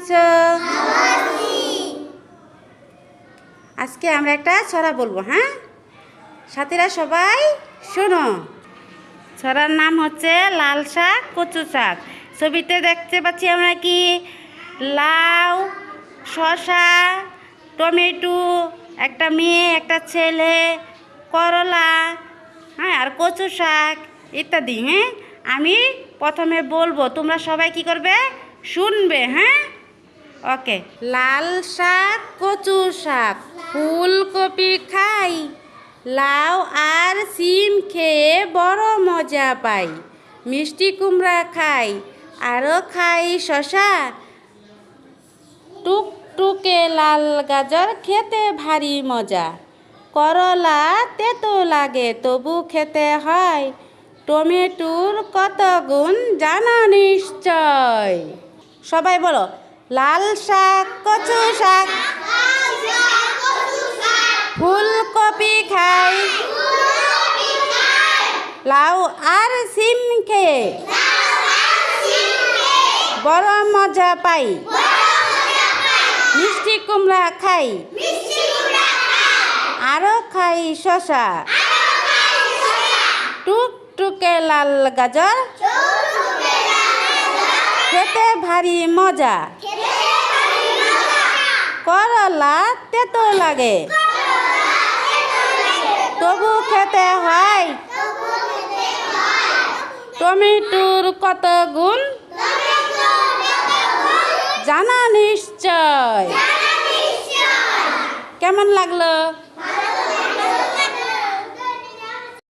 আছো আজকে আমরা একটা ছড়া বলব হ্যাঁ? সাথীরা সবাই শোনো। ছড়ার নাম হচ্ছে লাল শাক, কচু শাক। ছবিতে দেখতে পাচ্ছি আমরা কি? লাউ, শসা, টমেটো, একটা মেয়ে, একটা ছেলে, করলা হ্যাঁ আর কচু শাক ইত্যাদি হ্যাঁ? আমি প্রথমে বলব, তোমরা সবাই কি করবে? শুনবে হ্যাঁ? ওকে, লাল শাক কচু শাক, ফুলকপি খাই, লাউ আর সিম খেয়ে বড় মজা পাই, মিষ্টি কুমড়া খাই আরও খাই শশা। টুকটুকে লাল গাজর খেতে ভারী মজা, করলা তেতো লাগে তবু খেতে হয়, টমেটোর কত গুণ জানা নিশ্চয়। সবাই বলো লাল শাক, কচু শাক, ফুলকপি খাই। লাউ আর সিম খেয়ে বড় মজা পাই। মিষ্টি কুমড়া খাই। আরও খাই শশা টুকটুকে লাল গাজর। খেতে ভারী মজা। করলা তেতো লাগে। তবু খেতে হয়। টমেটোর কত গুণ? জানা নিশ্চয়। কেমন লাগল?